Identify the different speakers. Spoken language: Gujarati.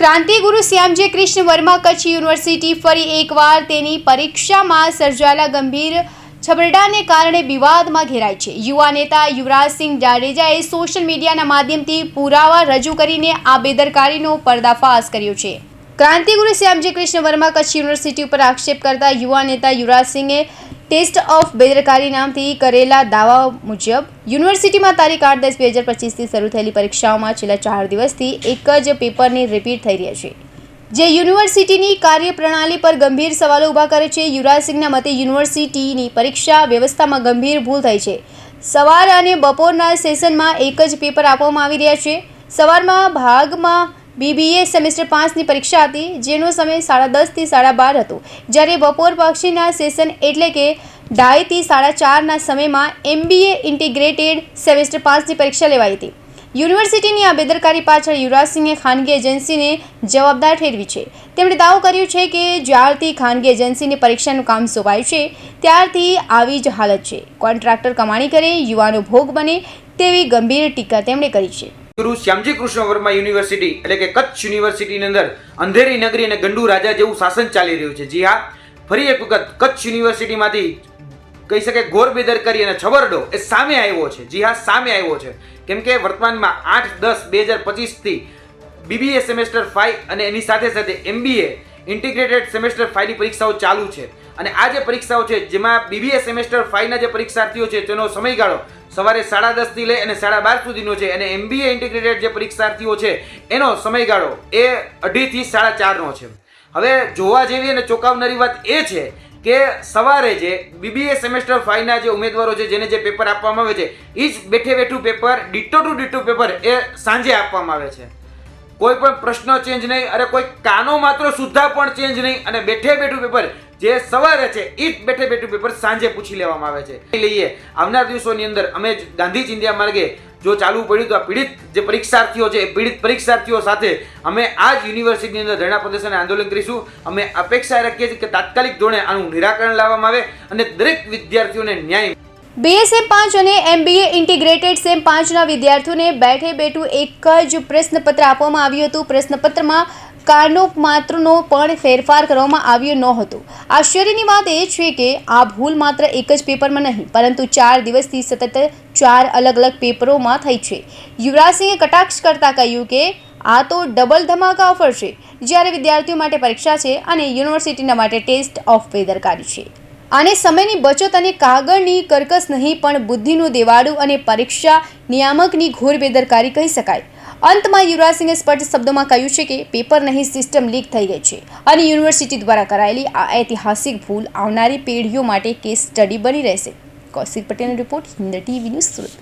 Speaker 1: ક્રાંતિગુરુ શ્યામજી કૃષ્ણ વર્મા કચ્છ યુનિવર્સિટી ફરી એકવાર તેની પરીક્ષામાં સર્જાયેલા ગંભીર છબરડાને કારણે વિવાદમાં ઘેરાય છે. યુવા નેતા યુવરાજસિંહ જાડેજાએ સોશિયલ મીડિયાના માધ્યમથી પુરાવા રજૂ કરીને આ બેદરકારીનો પર્દાફાશ કર્યો છે. ક્રાંતિગુરુ શ્યામજી કૃષ્ણ વર્મા કચ્છ યુનિવર્સિટી ઉપર આક્ષેપ કરતા યુવા નેતા યુવરાજસિંહે ટેસ્ટ ઓફ બેદરકારી નામથી કરેલા દાવા મુજબ, યુનિવર્સિટીમાં તારીખ આઠ દસ બે હજાર પચીસથી શરૂ થયેલી પરીક્ષાઓમાં છેલ્લા ચાર દિવસથી એક જ પેપરની રિપીટ થઈ રહ્યા છે. જે યુનિવર્સિટીની કાર્યપ્રણાલી પર ગંભીર સવાલો ઊભા કરે છે. યુવરાજસિંહના મતે યુનિવર્સિટીની પરીક્ષા વ્યવસ્થામાં ગંભીર ભૂલ થઈ છે. સવાર અને બપોરના સેશનમાં એક જ પેપર આપવામાં આવી રહ્યા છે. સવારમાં ભાગમાં બીબીએ સેમેસ્ટર પાંચની પરીક્ષા હતી, જેનો સમય સાડા દસથી સાડા બાર હતો. જ્યારે બપોર પક્ષીના સેશન એટલે કે ઢાઈથી સાડા ચારના સમયમાં એમબીએ ઇન્ટિગ્રેટેડ સેમેસ્ટર પાંચની પરીક્ષા લેવાઈ હતી. યુનિવર્સિટીની આ બેદરકારી પાછળ યુવરાજસિંહે ખાનગી એજન્સીને જવાબદાર ઠેરવી છે. તેમણે દાવો કર્યો છે કે જ્યારથી ખાનગી એજન્સીને પરીક્ષાનું કામ સોંપાયું છે, ત્યારથી આવી જ હાલત છે. કોન્ટ્રાક્ટર કમાણી કરે, યુવાનો ભોગ બને તેવી ગંભીર ટીકા તેમણે કરી છે.
Speaker 2: ગુરુ શ્યામજી કૃષ્ણ વર્મા યુનિવર્સિટી, એટલે કે કચ્છ યુનિવર્સિટીની અંદર અંધેરી નગરી અને ગંડુ રાજા જેવું શાસન ચાલી રહ્યું છે. જી હા, ફરી એક વખત કચ્છ યુનિવર્સિટીમાંથી કહી શકે ઘોર બેદરકારી અને છબરડો એ સામે આવ્યો છે. જી હા, સામે આવ્યો છે. કેમ કે વર્તમાનમાં આઠ દસ બે હજાર પચીસથી બીબીએ સેમેસ્ટર ફાઇવ અને એની સાથે સાથે એમબીએ ઇન્ટિગ્રેટેડ સેમેસ્ટર ફાઇવની પરીક્ષાઓ ચાલુ છે. અને આ જે પરીક્ષાઓ છે, જેમાં બીબીએ સેમેસ્ટર ફાઇવના જે પરીક્ષાર્થીઓ છે, તેનો સમયગાળો સવારે સાડા દસથી લઈ અને સાડા બાર સુધીનો છે અને એમબીએ ઇન્ટિગ્રેટેડ જે પરીક્ષાર્થીઓ છે, એનો સમયગાળો એ અઢીથી સાડા ચારનો છે. હવે જોવા જેવી અને ચોંકાવનારી વાત એ છે કે સવારે જે બીબીએ સેમેસ્ટર ફાઇવના જે ઉમેદવારો છે, જેને જે પેપર આપવામાં આવે છે એ જ બેઠે બેઠું paper ditto to ditto paper એ સાંજે આપવામાં આવે છે. કોઈ પણ પ્રશ્ન ચેન્જ નહીં, અરે કોઈ કાનો માત્ર સુદ્ધા પણ ચેન્જ નહીં, અને બેઠે બેઠું પેપર જે સવારે છે એ જ બેઠે બેઠું પેપર સાંજે પૂછી લેવામાં આવે છે. લઈએ. આવનાર દિવસોની અંદર અમે ગાંધી ચિંધ્યા માર્ગે જો ચાલુ પડ્યું તો આ પીડિત જે પરીક્ષાર્થીઓ છે, એ પીડિત પરીક્ષાર્થીઓ સાથે અમે આ જ યુનિવર્સિટીની અંદર ધરણા પ્રદર્શન આંદોલન કરીશું. અમે અપેક્ષા રાખીએ છીએ કે તાત્કાલિક ધોરણે આનું નિરાકરણ લાવવામાં આવે અને દરેક વિદ્યાર્થીઓને ન્યાય
Speaker 1: બીએસએમ પાંચ અને એમબીએ ઇન્ટિગ્રેટેડ સેમ પાંચના વિદ્યાર્થીઓને બેઠે બેઠું એક જ પ્રશ્નપત્ર આપવામાં આવ્યું હતું. પ્રશ્નપત્રમાં કારનો માત્રનો પણ ફેરફાર કરવામાં આવ્યો ન હતો આશ્ચર્યની વાત એ છે કે આ ભૂલ માત્ર એક જ પેપરમાં નહીં, પરંતુ ચાર દિવસથી સતત ચાર અલગ અલગ પેપરોમાં થઈ છે. યુવરાજસિંહે કટાક્ષ કરતાં કહ્યું કે, આ તો ડબલ ધમાકા ઓફર છે, જ્યારે વિદ્યાર્થીઓ માટે પરીક્ષા છે અને યુનિવર્સિટીના માટે ટેસ્ટ ઓફ બેદરકારી છે. આને સમયની બચત અને કાગળની કરકસ નહીં, પણ બુદ્ધિનું દેવાળું અને પરીક્ષા નિયામકની ઘોર બેદરકારી કહી શકાય. અંતમાં યુવરાજસિંહે સ્પષ્ટ શબ્દોમાં કહ્યું છે કે પેપર નહીં સિસ્ટમ લીક થઈ ગઈ છે. અને યુનિવર્સિટી દ્વારા કરાયેલી આ ઐતિહાસિક ભૂલ આવનારી પેઢીઓ માટે કેસ સ્ટડી બની રહેશે. કૌશિક પટેલનો report Hind TV news Surat.